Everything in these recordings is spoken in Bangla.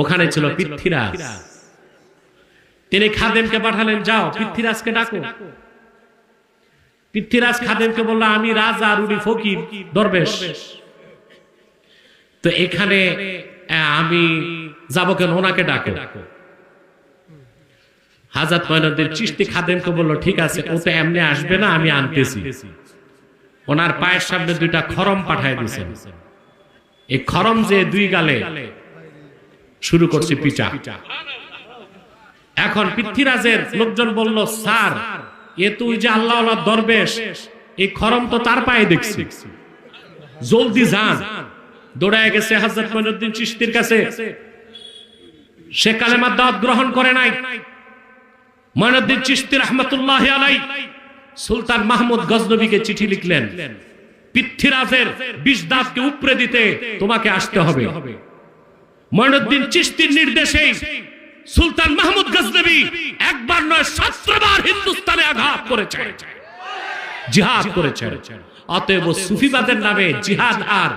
ওখানে ছিল পৃথ্বীরাজ। তিনি খাদেমকে পাঠালেন, যাও, পৃথ্বীরাজকে ডাকো। পৃথ্বীরাজ খাদেমকে বলল, আমি রাজা রুডি ফকির, দরবেশ। তো এখানে আমি যাব কেন? ওনাকে ডাকো। হাজাত ময়নদের চিস্তি খাদেমকে বলল, ঠিক আছে, ও তো এমনি আসবে না, আমি আনতেছি। ওনার পায়ের সামনে দুইটা খরম পাঠায় দিয়েছেন। এই খরম যে দুই গালে শুরু করছে পিটা এখন পৃথ্বীরাজের লোকজন বলল স্যার এ তুই যে আল্লাহ দরবেশ এই খরম তো তার পায়ে দেখছি। জলদি যান। দৌড়ায় গেছে হাজরত মইনুদ্দিন চিশতির কাছে। সে কালেমার দাওয়াত গ্রহণ করে নাই। মইনুদ্দিন চিশতি রহমতুল্লাহ আলাই সুলতান মাহমুদ গজনবীকে চিঠি লিখলেন পৃথ্বীরাজের বিষ দাঁতকে উপরে দিতে তোমাকে আসতে হবে। মইনুদ্দিন চিস্তির নির্দেশে সুলতান মাহমুদ গজনবী একবার নয় সাতবার হিন্দুস্তানে আঘাত করেছে। জিহাদ করেছেন অতএব সুফিবাদের নামে জিহাদ আর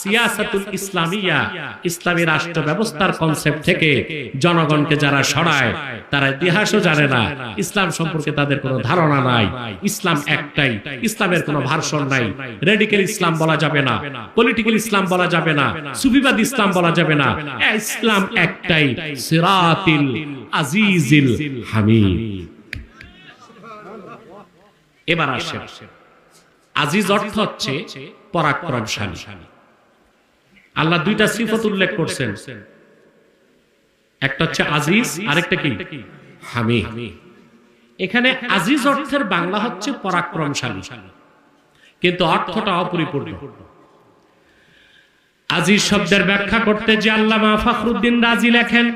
সিয়াসাতুল ইসলামিয়া ইসলামী রাষ্ট্র ব্যবস্থার কনসেপ্ট থেকে জনগণকে যারা সরায় তারা ইতিহাসও জানে না। ইসলাম সম্পর্কে তাদের কোনো ধারণা নাই। ইসলাম একটাই। ইসলামের কোনো ভার্সন নাই। রেডিক্যাল ইসলাম বলা যাবে না। পলিটিক্যাল ইসলাম বলা যাবে না। সুফিবাদ ইসলাম বলা যাবে না। ইসলাম একটাই। সিরাতিল আজিজিল হামিদ। এবার আসে আজিজ অর্থ হচ্ছে পরাক্রমশালী। আল্লাহ দুইটা সিফত উল্লেখ করছেন। একটা হচ্ছে আজিজ আরেকটা কি? হামি এখানে আজিজ অর্থের বাংলা হচ্ছে পরাক্রমশালী। কিন্তু অর্থটা অপরিপূর্ণ। আজিজ শব্দের ব্যাখ্যা করতে যে আল্লামা ফখরুদ্দিন রাজি লেখেন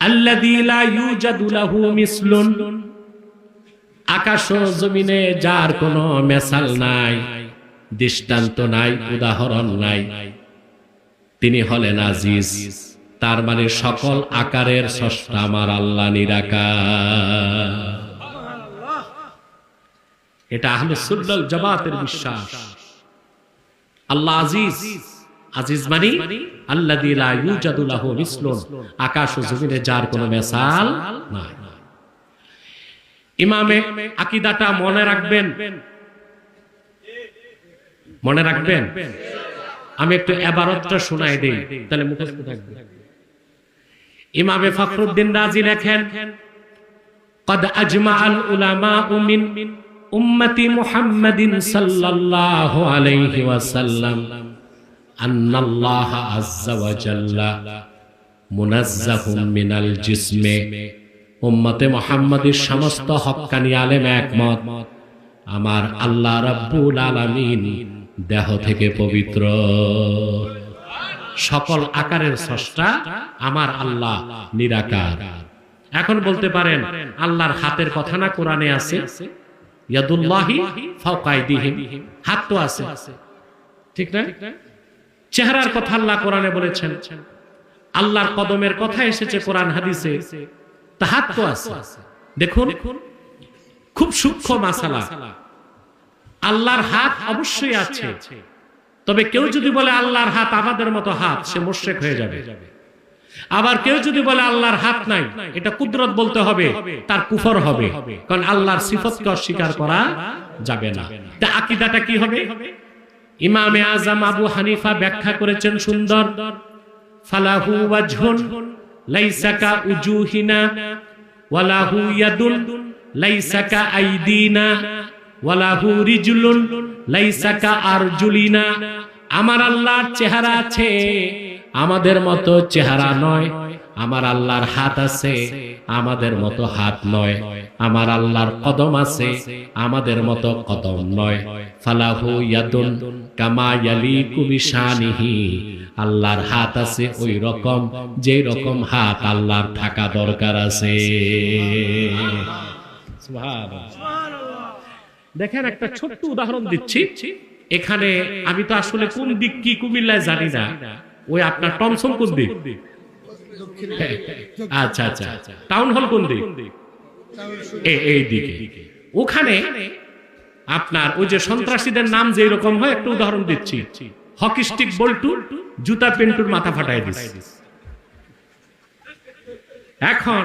আল্লাযী লা ইউজাদু লাহু মিসলুন। আকাশ জমিনে যার কোনো মেসাল নাই, দৃষ্টান্ত নাই, উদাহরণ নাই। তিনি হলেন আজিজ, তার মানে সকল আকারের স্রষ্টা আমার আল্লাহ নিরাকার। এটা আহলে সুন্নাল জামাতের বিশ্বাস। আল্লাহ আজিজ আজিজ মানে? আল্লাযী লা ইউজাদু লাহু মিসলুন, আকাশ ও জমিনে যার কোনো মেসাল নাই। ইমামে আকিদাটা মনে রাখবেন মনে রাখবেন আমি একটু এবারতটা শোনাই দেই তাহলে মুখস্থ থাকবে ইমামে ফখরুদ্দিন রাজি লেখেন قد أجمع العلماء من أمة محمد صلى الله عليه وسلم أن الله عز وجل منزه من الجسم উম্মতে মোহাম্মদের সমস্ত হক্কানি আলেম একমত। আমার আল্লাহ রাব্বুল আলামিন দেহ থেকে পবিত্র। সকল আকারের স্রষ্টা আমার আল্লাহ, নিরাকার। এখন বলতে পারেন, আল্লাহর হাতের কথা না কোরআনে আছে? ইয়াদুল্লাহি হাত তো আছে। ঠিক না? চেহারার কথা আল্লাহ কোরআনে বলেছেন। আল্লাহর কদমের কথা এসেছে কোরআন হাদিসে। তাহাত আছে। দেখুন খুব সূক্ষ্ম মাসালা। আল্লাহর হাত অবশ্যই আছে। তবে কেউ যদি বলে আল্লাহর হাত আমাদের মতো হাত সে মোশেক হয়ে যাবে। আবার কেউ যদি বলে আল্লাহর হাত নাই এটা কুদরত বলতে হবে তার কুফর হবে কারণ আল্লাহর সিফতকে অস্বীকার করা যাবে না। তা আকিদাটা কি হবে? ইমামে আজম আবু হানিফা ব্যাখ্যা করেছেন সুন্দর। ফালাহু ওয়াজহুন। লাইসাকা উজুহিনা, ওয়ালাহু ইয়াদুন, লাইসাকা আইদিনা, ওয়ালাহু রিজুলুন, লাইসাকা আরজুলিনা। আমার আল্লাহর চেহারা আছে, আমাদের মতো চেহারা নয়। আমার আল্লাহর হাত আছে, আমাদের মতো হাত নয়। আমার আল্লাহর কদম আছে, আমাদের মতো কদম নয়। ফালাহু ইয়াদুন কামা ইয়ালিকু বিশানিহি। আল্লাহর হাত আছে ওই রকম যে রকম হাত আল্লাহর থাকা দরকার আছে। দেখেন একটা ছোট্ট উদাহরণ দিচ্ছি। এখানে আমি তো আসলে কোন দিক কি কুমিল্লায় জানি না। ওই আপনার টমসম কোন দিক? আচ্ছা আচ্ছা টাউন হল কোন দিক? এই দিকে। ওখানে আপনার ওই যে সন্ত্রাসীদের নাম যে রকম হয় একটা উদাহরণ দিচ্ছি। হকি স্টিক বল্টু জুতা পেন্টুর মাথা ফাটাই দিস। এখন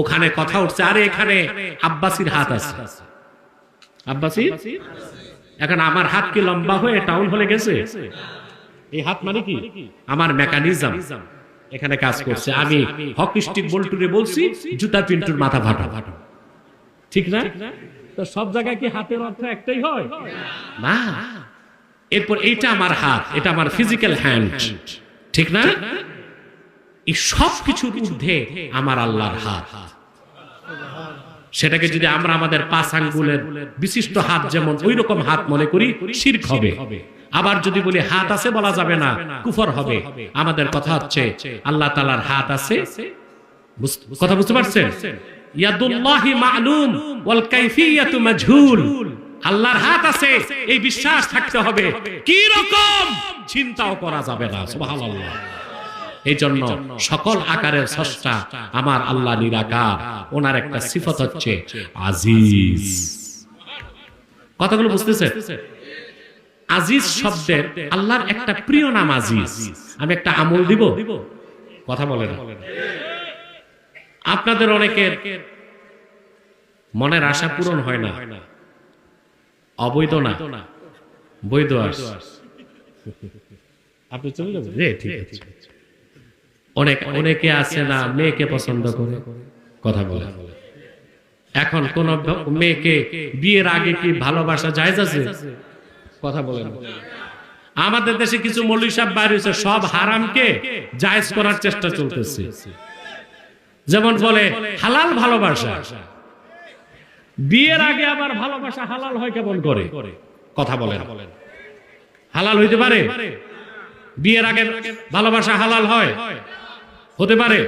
ওখানে কথা উঠছে আরে এখানে আব্বাসির হাত আছে। আব্বাসি এখন আমার হাত কি লম্বা হয়ে টাউন হলে গেছে? এই হাত মানে কি? আমার মেকানিজম এখানে কাজ করছে। আমি হকিস্টিক বল্টুরে বলছি জুতা পিন্টুর মাথা ফাটা ঠিক না? তো সব জায়গায় কি হাতের অর্থ একটাই হয়? না। এরপর এইটা আমার হাত এটা আমার ফিজিক্যাল হ্যান্ড ঠিক না? এই সব কিছুর ঊর্ধ্বে আমার আল্লাহর হাত। সেটাকে যদি আমরা আমাদের পাঁচ আঙ্গুলের বিশিষ্ট হাত যেমন ওই রকম হাত মনে করি, শির্ক হবে। আবার যদি বলি হাত আছে বলা যাবে না, কুফর হবে। আমাদের কথা হচ্ছে আল্লাহ তালার হাত আছে। কথা বুঝতে পারছেন? আল্লাহর হাত আছে, এই বিশ্বাস থাকতে হবে। কি রকম চিন্তাও করা যাবে না, সুবহানাল্লাহ। এই জন্য সকল আকারের স্রষ্টা আমার আল্লাহ নিরাকার। ওনার একটা সিফত হচ্ছে আজিজ। কথাগুলো বুঝতেছে? আজিজ শব্দের আল্লাহর একটা প্রিয় নাম আজিজ। আমি একটা আমল দিব? কথা বলেন আপনাদের অনেকের মনের আশা পূরণ হয় না। অবৈধ না। বৈধ আস। আপনি চলে যাবেন? ঠিক আছে। অনেক, অনেকে আছে না, মেয়েকে পছন্দ করে। কথা বলে। এখন কোন মেয়েকে বিয়ের আগে কি ভালোবাসা জায়েজ আছে? কথা বলেন আমাদের দেশে কিছু মৌলী সাহেব বাইরে হয়েছে, সব হারামকে জায়েজ করার চেষ্টা চলতেছে। যেমন বলে, হালাল ভালোবাসা। বিয়ের আগে আবার ভালোবাসা হালাল হয় কেমন করে? কথা বলেন হালাল হইতে পারে? বিয়ের আগে ভালোবাসা হালাল হয়। হতে পারে।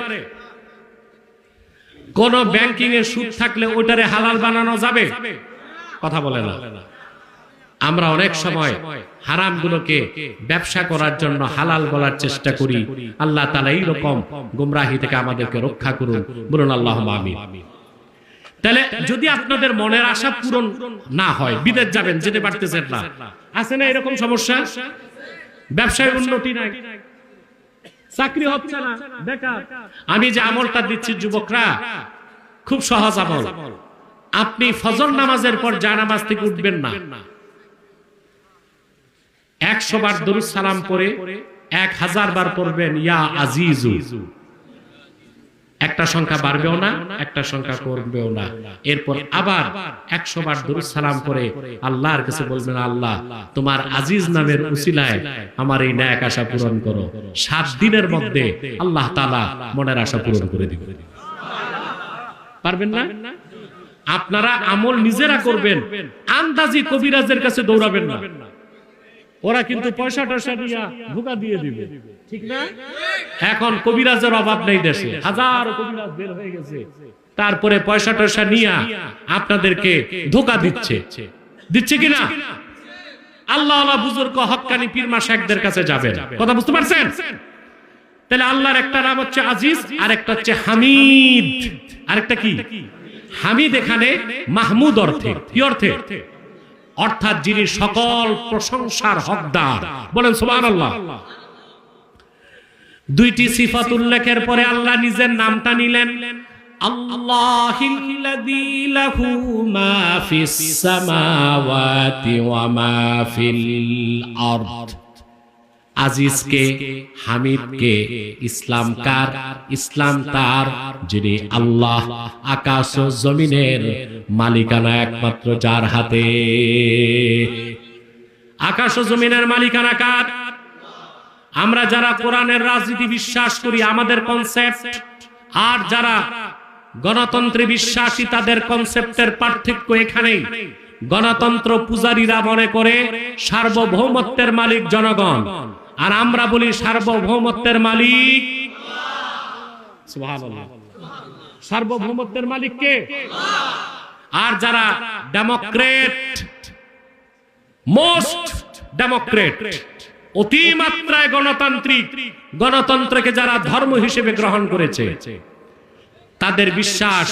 কোন ব্যাংকিং এর সুদ থাকলে ওটারে হালাল বানানো যাবে? কথা বলে না। আমরা অনেক সময় হারামগুলোকে ব্যবসা করার জন্য হালাল বলার চেষ্টা করি। আল্লাহ তালা এইরকম গুমরাহি থেকে আমাদেরকে রক্ষা করুন। বলুন আল্লাহ আমিন। তাহলে যদি আপনাদের মনের আশা পূরণ না হয়, বিদেশ যাবেন, যেতে পারতেছেন না, আছে না এরকম সমস্যা? ব্যবসায় উন্নতি নাই। চাকরি হচ্ছে না, বেকার। আমি যে আমলটা দিচ্ছি যুবকরা, খুব সহজ আমল। আপনি ফজর নামাজের পর যা নামাজ থেকে উঠবেন না। একশো বার দরুদ সালাম করে এক হাজার বার পড়বেন, ইয়া আজিজু। একটা সংখ্যা বাড়বেও না, একটা সংখ্যা করবেও না। এরপর আবার একশো বার দরুদ সালাম করে আল্লাহর কাছে বলবেন, আল্লাহ, তোমার আজিজ নামের উসিলায় আমার এই ন্যাক আশা পূরণ করো। সাত দিনের মধ্যে আল্লাহ তালা মনের আশা পূরণ করে দিবে। পারবেন না? আপনারা আমল নিজেরা করবেন, আন্দাজি কবিরাজের কাছে দৌড়াবেন না। ওরা কিন্তু পয়সা টয়সা নিয়ে ভুকা দিয়ে দিবে। ঠিক না? এখন কবিরাজের অভাব নেই দেশে। হাজার কবিরাজ বের হয়ে গেছে। তারপরে পয়সা টয়সা নিয়ে আপনাদেরকে ধোকা দিচ্ছে। দিচ্ছে কিনা আল্লাহ আল্লাহ বুজুর্গ হক্কানি পীরমা শেখদের কাছে যাবেন। কথা বুঝতে পারছেন? তাহলে আল্লাহর একটা নাম হচ্ছে আজিজ আর একটা হচ্ছে হামিদ। আরেকটা কি? হামিদ এখানে মাহমুদ অর্থে। কি অর্থে? অর্থাৎ যিনি সকল প্রশংসার হকদার। বলেন, সুবহানাল্লাহ। দুইটি সিফাত উল্লেখের পরে আল্লাহ নিজের নামটা নিলেন, আল্লাহিল্লাযী আজিজকে, হামিদকে ইসলাম কার ইসলাম তার যিনি আল্লাহ আকাশ ও জমিনের মালিকানা একমাত্র যার হাতে। আকাশ ও জমিনের মালিকানা কার? আমরা যারা কোরআনের রাজনীতি বিশ্বাস করি, আমাদের কনসেপ্ট আর যারা গণতন্ত্রে বিশ্বাসী, তাদের কনসেপ্টের পার্থক্য এখানেই। গণতন্ত্র পূজারীরা মনে করে সার্বভৌমত্বের মালিক জনগণ। আর আমরা বলি সার্বভৌমত্বের মালিক। সার্বভৌমত্বের মালিক কে? আর যারা ডেমোক্রেট, মোস্ট ডেমোক্রেট, অতিমাত্রায় গণতান্ত্রিক, গণতন্ত্রকে যারা ধর্ম হিসেবে গ্রহণ করেছে, তাদের বিশ্বাস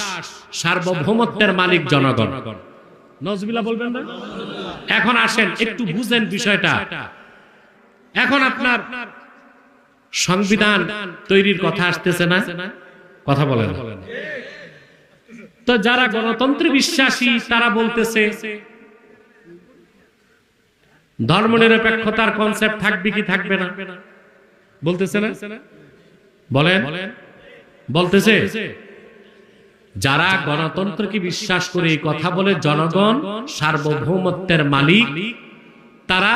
সার্বভৌমত্বের মালিক জনগণ। নজবিলা বলবেন না? এখন আসেন, একটু বুঝেন বিষয়টা। এখন আপনার সংবিধান তৈরির কথা আসতেছে না? কথা বলেন তো যারা গণতন্ত্রে বিশ্বাসী, তারা বলতেছে ধর্ম নিরপেক্ষতার কনসেপ্ট থাকবে কি থাকবে না? বলতেছে না? বলেন। বলতেছে, যারা গণতন্ত্রকে বিশ্বাস করে কথা বলে জনগণ, সার্বভৌমত্বের মালিক তারা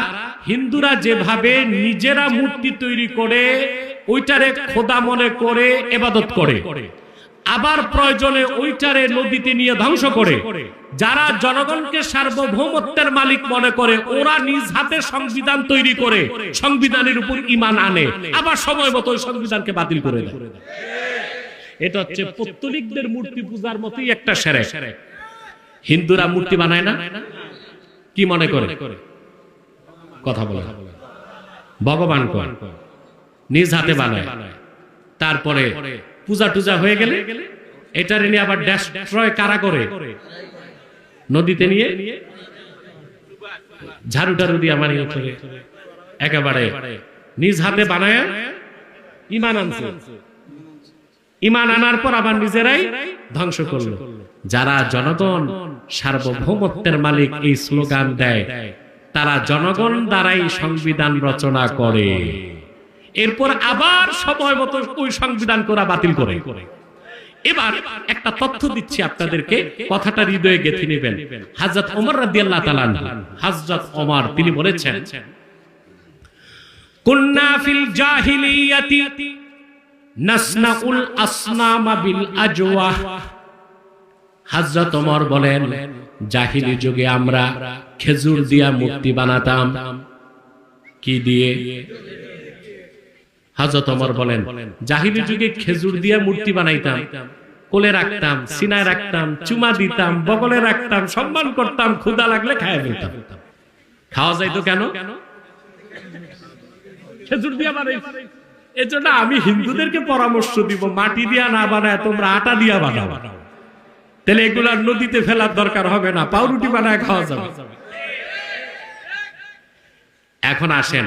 হিন্দুরা যেভাবে নিজেরা মূর্তি তৈরি করে, ওইটারে খোদা মনে করে, এবাদত করে। আবার প্রয়োজনে ওইটারে নদীতে নিয়ে ধ্বংস করে। যারা জনগণকে সার্বভৌমত্বের মালিক মনে করে, ওরা নিজ হাতে সংবিধান তৈরি করে, সংবিধানের উপর ইমান আনে। আবার সময় মতো সংবিধানকে বাতিল করে দেয়। এটা হচ্ছে পত্তলিকদের মূর্তি পূজার মতোই একটা সেরে হিন্দুরা মূর্তি বানায় না? কি মনে করে? কথা বলে। ভগবান কয়, নিজ হাতে বানায়। তারপরে পূজা টুজা হয়ে গেলে এটারে নিয়ে আবার ডেস্ট্রয় কারা করে? নদীতে নিয়ে ঝাড়ু টাড়ু দিয়ে আমার একেবারে নিজ হাতে বানায় ইমান আনছে। ইমান আনার পর আবার নিজেরাই ধ্বংস করল। যারা জনগণ, সার্বভৌমত্বের মালিক এই স্লোগান দেয় তারা জনগণ দ্বারাই সংবিধান রচনা করে। এরপর আবার সময় মতো ওই সংবিধান করা বাতিল করে। এবার একটা তথ্য দিচ্ছি আপনাদেরকে। কথাটা হৃদয়ে গেঁথে নেবেন। হাজরত ওমর রাদিয়াল্লাহু তাআলা হাজরত ওমর, তিনি বলেছেন, কুন্না ফিল জাহিলিয়াতি নাসনাউল আসনামা বিল আজওয়াহ। হযরত ওমর বলেন, জাহিলি যুগে আমরা খেজুর দিয়া মূর্তি বানাতাম। কি দিয়ে? হযরত ওমর বলেন, জাহিলি যুগে খেজুর দিয়া মূর্তি বানাইতাম। কোলে রাখতাম, সিনায় রাখতাম, চুমা দিতাম, বগলে রাখতাম, সম্মান করতাম, ক্ষুধা লাগলে খাইয়া ফেলতাম। খাওয়া যাইতো কেন? খেজুর দিয়া বানাই। এজন্য আমি হিন্দুদেরকে পরামর্শ দিব, মাটি দিয়া না বানায়, তোমরা আটা দিয়া বানাও। তাহলে এগুলা নদীতে ফেলার দরকার হবে না, পাউরুটি বানায় খাওয়া যাবে। এখন আসেন।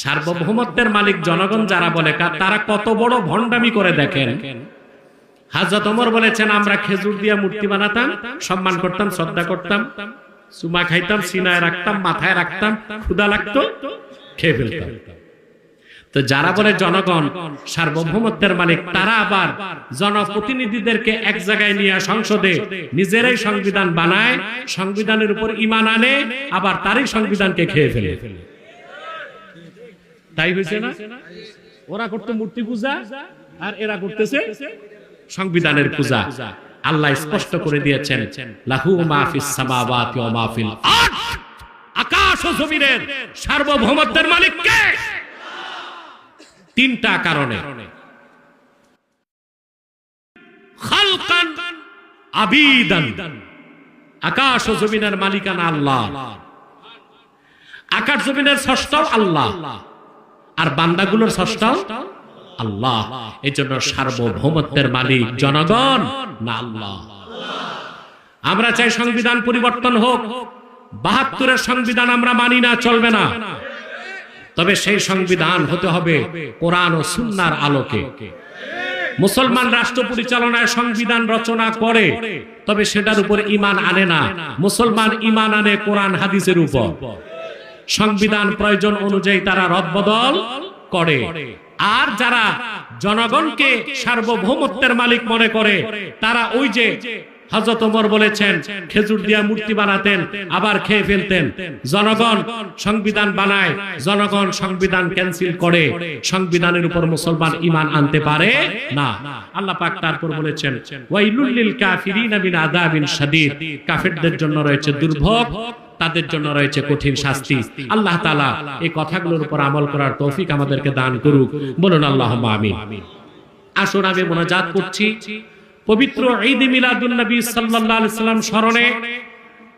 সার্বভৌমত্বের মালিক জনগণ যারা বলে তারা কত বড় ভণ্ডামি করে দেখেন। হাজরত ওমর বলেছেন আমরা খেজুর দিয়ে মূর্তি বানাতাম সম্মান করতাম শ্রদ্ধা করতাম চুমা খাইতাম সিনায় রাখতাম মাথায় রাখতাম ক্ষুদা লাগতো খেয়ে ফেলতাম। তো যারা বলে জনগণ, সার্বভৌমত্বের মালিক, তারা আবার জনপ্রতিনিধিদেরকে এক জায়গায় নিয়ে সংসদে নিজেরাই সংবিধান বানায়, সংবিধানের উপর ইমান আনে, আবার তারই সংবিধানকে খেয়ে ফেলে। তাই হয়েছে না? ওরা করতো মূর্তি পূজা, আর এরা করতেছে সংবিধানের পূজা। আল্লাহ স্পষ্ট করে দিয়েছেন, লাহু মাহফিস সামাওয়াতি ওয়া মাহফিল আকাশ ও জমিনের সার্বভৌমত্বের মালিক কে তিনটা কারণে। আকাশ ও জমিনের মালিকানা আল্লাহ। আকাশ জমিনের ষষ্ঠাও আল্লাহ। আর বান্দাগুলোর ষষ্ঠাও আল্লাহ। এই জন্য সার্বভৌমত্বের মালিক জনগণ, না আল্লাহ। আমরা চাই সংবিধান পরিবর্তন হোক। বাহাত্তরের সংবিধান আমরা মানি না, চলবে না। তবে সেই সংবিধান হতে হবে কোরআন ও সুন্নার আলোকে। মুসলমান রাষ্ট্র পরিচালনায় সংবিধান রচনা করে, তবে সেটার উপর ইমান আনে না। মুসলমান ইমান আনে কোরআন হাদিসের উপর। সংবিধান প্রয়োজন অনুযায়ী তারা রদবদল করে। আর যারা জনগণকে সার্বভৌমত্বের মালিক মনে করে, তারা ওই যে হজরত ওমর বলেছেন, খেজুর দিয়া মূর্তি বানাতেন, আবার খেয়ে ফেলতেন। জনগণ সংবিধান বানায়, জনগণ সংবিধান ক্যান্সেল করে, সংবিধানের উপর মুসলমান ইমান আনতে পারে না। আল্লাহ পাক তারপর বলেছেন, ওয়াইলুল লিল কাফিরিনা মিন আযাবিন শাদীদ। কাফেরদের জন্য রয়েছে দুর্ভোগ, তাদের জন্য রয়েছে কঠিন শাস্তি। আল্লাহ তাআলা এই কথাগুলোর উপর আমল করার তৌফিক আমাদেরকে দান করুক। বলুন আল্লাহুম্মা আমিন। আসুন, আমি মোনাজাত করছি। পবিত্র ঈদ সাল্লাল্লাহু আলাইহি সাল্লাম স্মরণে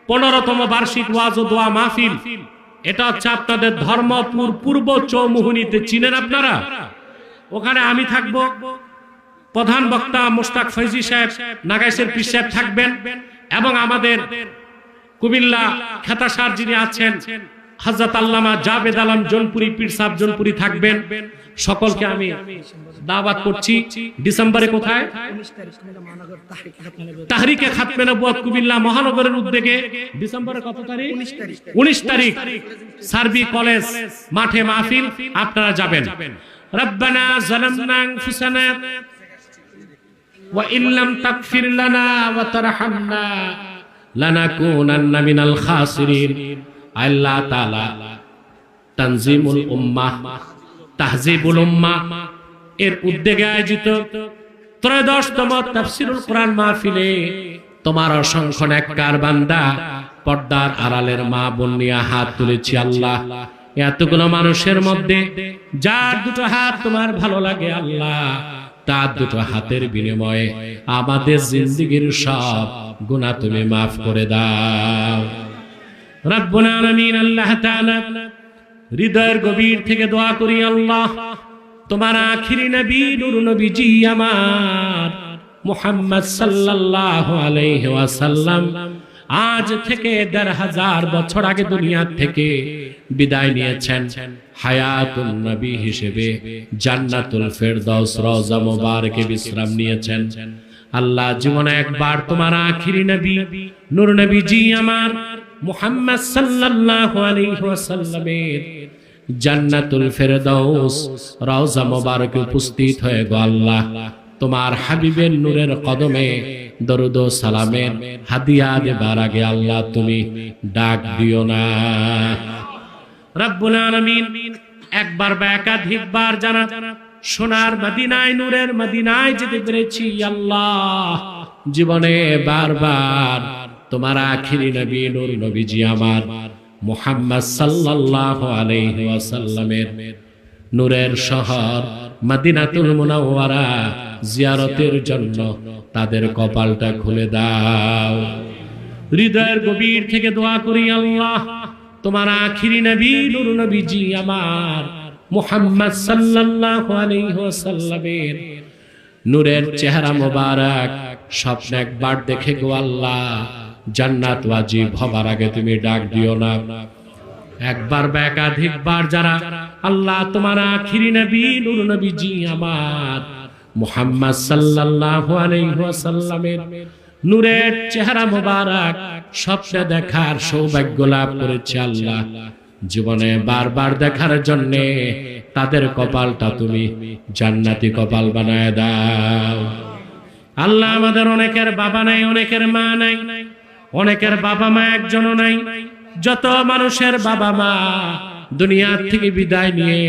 15তম বার্ষিক ওয়াজ ও দোয়া মাহফিল। এটা হচ্ছে আপনাদের ধর্মপুর পূর্ব চৌমুহনীতে। চিনেন আপনারা? ওখানে আমি থাকব। প্রধান বক্তা মোস্তাক ফৈজি সাহেব নাগাইশের পীর সাহেব থাকবেন এবং আমাদের কুমিল্লা খেতাসার যিনি আছেন হযরত আল্লামা জাবেদ আলম জনপুরি পীর সাহেব জনপুরি থাকবেন। সকলকে আমি দাওয়াত করছি। ডিসেম্বরে কোথায়? তাহরিক খাতমে নবুয়ত কুমিল্লা মহানগরের উদ্যোগে। ডিসেম্বরের কত তারিখ? উনিশ তারিখ। উনিশ তারিখ। সার্বি কলেজ মাঠে মাহফিল। আপনারা যাবেন। রব্বানা জালামনা আনফুসানা ওয়া ইল্লাম তাগফির লানা ওয়া তারহামনা লানাকুনান্না মিনাল খাসিরিন। আল্লাহ তাআলা তানজিমুল উম্মাহ তাহজিবুল উম্মাহ এর উদ্যোগে আয়োজিত ত্রয়োদশতম তাফসিরুল কোরআন মাহফিলে তোমার অসংখ্য নেককার বান্দা পর্দার আড়ালের মা বোন নিয়ে হাত তুলেছি আল্লাহ। এতগুলো মানুষের মধ্যে যার দুটো হাত তোমার ভালো লাগে আল্লাহ, তার দুটো হাতের বিনিময়ে আমাদের জিন্দগির সব গুনাহ তুমি মাফ করে দাও। হৃদয়ের গভীর থেকে দোয়া করি, আল্লাহ, তোমার আখিরি নবী, নূর নবীজি আমার মুহাম্মদ সাল্লাল্লাহু আলাইহি আজ থেকে দেড় হাজার বছর আগে দুনিয়া থেকে বিদায় নিয়েছেন। হায়াতুন নবী হিসেবে জান্নাতুল ফেরদাউস রওজা মুবারকে বিশ্রাম নিয়েছেন। আল্লাহ, জীবনে একবার তোমার আখিরি নবী, নূর নবীজি আমার মুহাম্মদ সাল্লাল্লাহু আলাইহি ওয়াসাল্লামের জান্নাতুল ফেরদাউস রওজা মোবারকে উপস্থিত হয়ে গো আল্লাহ। তোমার হাবিবের নূরের কদমে দরুদ ও সালামের হাদিয়া দেবার আগে আল্লাহ তুমি ডাক দিও না। রব্বুল আলামিন একবার বা একাধিকবার জানা সোনার মদিনায়, নূরের মদিনায় যেতে পেরেছি, আল্লাহ জীবনে বারবার তোমার আখিরি নবী, নূর নবীজি আমার মুহাম্মদ সাল্লাল্লাহু আলাইহি ওয়াসাল্লামের নূরের শহর মদিনাতুল মুনাওয়ারা জিয়ারতের জন্য তাদের কপালটা খুলে দাও। হৃদয়ের গভীর থেকে দোয়া করি আল্লাহ, তোমার আখিরি নবী, নূর নবীজি আমার মুহাম্মদ সাল্লাল্লাহু আলাইহি ওয়াসাল্লামের নূরের চেহারা মোবারক স্বপ্ন একবার দেখে গো আল্লাহ। জান্নাত ওয়াজিব হবার আগে তুমি ডাক দিও না। একবার বা একাধিকবার যারা আল্লাহ তোমার আখিরি নবী, নূর নবীজি আমার মুহাম্মদ সাল্লাল্লাহু আলাইহি ওয়াসাল্লামের নূরের চেহারা মোবারক স্বপ্নে দেখার সৌভাগ্য লাভ করেছে আল্লাহ। জীবনে বারবার দেখার জন্য তাদের কপালটা তুমি জান্নাতি কপাল বানায় দাও। আল্লাহ আমাদের অনেকের বাবা নাই, অনেকের মা নাই। অনেকের বাবা মা একজনও নাই। যত মানুষের বাবা মা দুনিয়ার থেকে বিদায় নিয়ে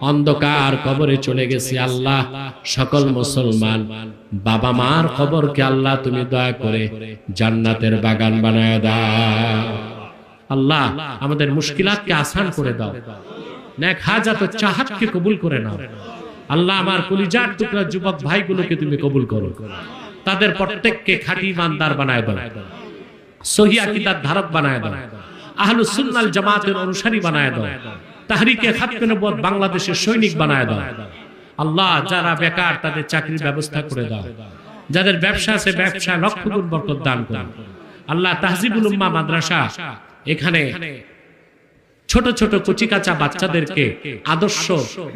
অন্ধকার কবরে চলে গেছে আল্লাহ, সকল মুসলমান। বাবা মার খবরকে আল্লাহ তুমি দয়া করে জান্নাতের বাগান বানায় দাও। আল্লাহ, আমাদের মুশকিলাতকে আসান করে দাও। নেক হাজাত চাহাতকে কবুল করে নাও। আল্লাহ, আমার কলিজার টুকরা যুবক ভাইগুলোকে তুমি কবুল করো। তাদের প্রত্যেককে খাঁটি ইমানদার বানায় দাও। সহি আকীদার ধারক বানায় দাও। আহলুস সুন্নাল জামাতের অনুসারী বানায় দাও। তাহরিকে খাতমে নবুয়ত বাংলাদেশের সৈনিক বানায় দাও। আল্লাহ যারা বেকার তাদের চাকরির ব্যবস্থা করে দাও। যাদের ব্যবসা আছে ব্যবসা লক্ষ গুণ বরকত দান করো। আল্লাহ তাহজিবুল উম্মাহ মাদ্রাসা এখানে ছোট ছোট কচিকাচা বাচ্চাদেরকে আদর্শ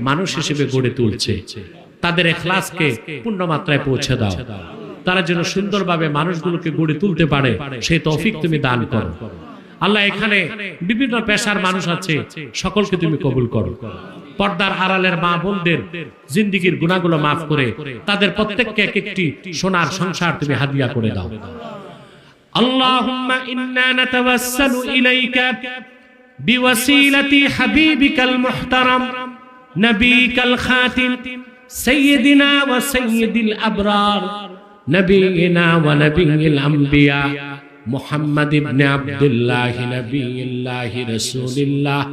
মানুষ হিসেবে গড়ে তুলছে। তাদের এখলাসকে পূর্ণ মাত্রায় পৌঁছে দাও। তারা যেন সুন্দরভাবে মানুষগুলোকে গড়ে তুলতে পারে সেই তৌফিক তুমি দান করো আল্লাহ এখানে বিভিন্ন পেশার মানুষ আছে সকলকে তুমি কবুল করো পর্দার আড়ালের মা বোনদের জিন্দিগির গুণাগুলো মাফ করে তাদের প্রত্যেককে এক একটি সোনার সংসার তুমি হাদিয়া করে দাও اللهم إنا نتوسل إليك بوسيلة حبيبك المحترم نبيك الخاتم سيدنا وسيد الأبرار نبينا ونبي الأنبياء محمد بن عبد الله نبي الله رسول الله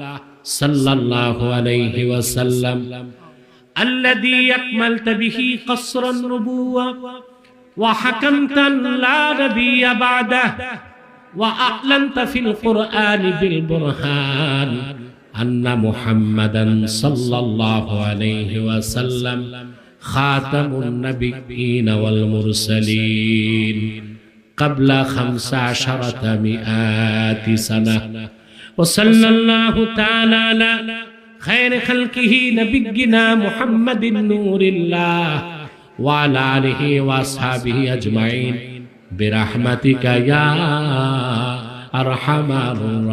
صلى الله عليه وسلم الذي أكملت به قصر النبوة وحكمت لا نبي بعده وأعلنت في القرآن بالبرهان أن محمدا صلى الله عليه وسلم خاتم النبيين والمرسلين قبل خمس عشرة مئات سنة. وصلى الله تعالى على خير خلقه نبينا محمد نور الله وعلى آله وأصحابه أجمعين. برحمتك يا أرحم الراحمين.